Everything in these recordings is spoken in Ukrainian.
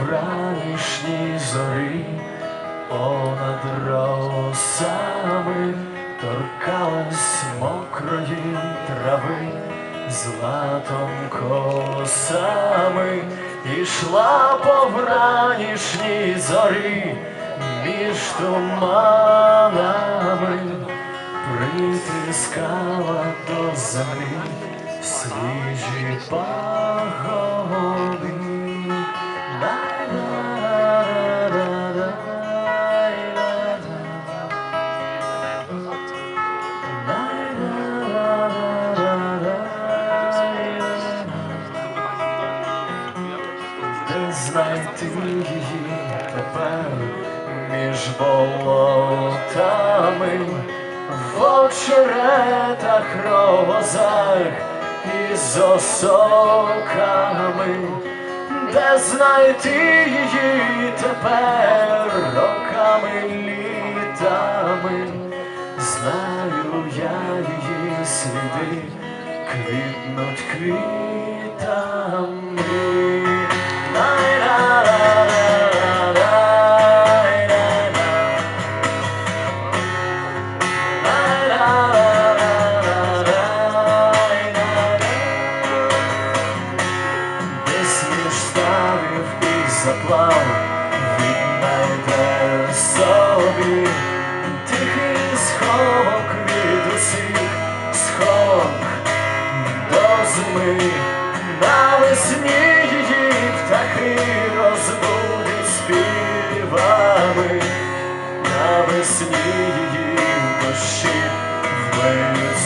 вранішній зорі, понад росами торкалась мокрої трави, златом косами ішла по вранішній зорі, між туманами притискала до землі свіжі пагони. Де знайти її тепер між болотами, в очеретах розах із осоками, де знайти її тепер роками літами, знаю я її сліди, квітнуть квітами. Заплав віднайде собі тихий сховок від усіх сховок. До зими навесні її птахи розбудять співами, навесні її дощі вмиють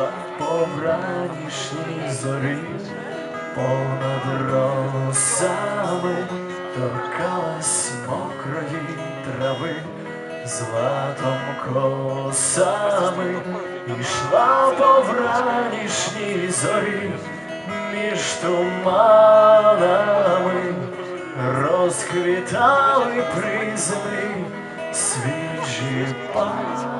Пішла по вранішній зорі, понад росами торкалась мокрої трави, златом косами ішла по вранішній зорі, між туманами розквітали при свіжі пагони.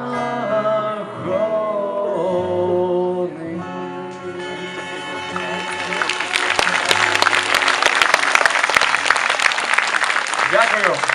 Mario.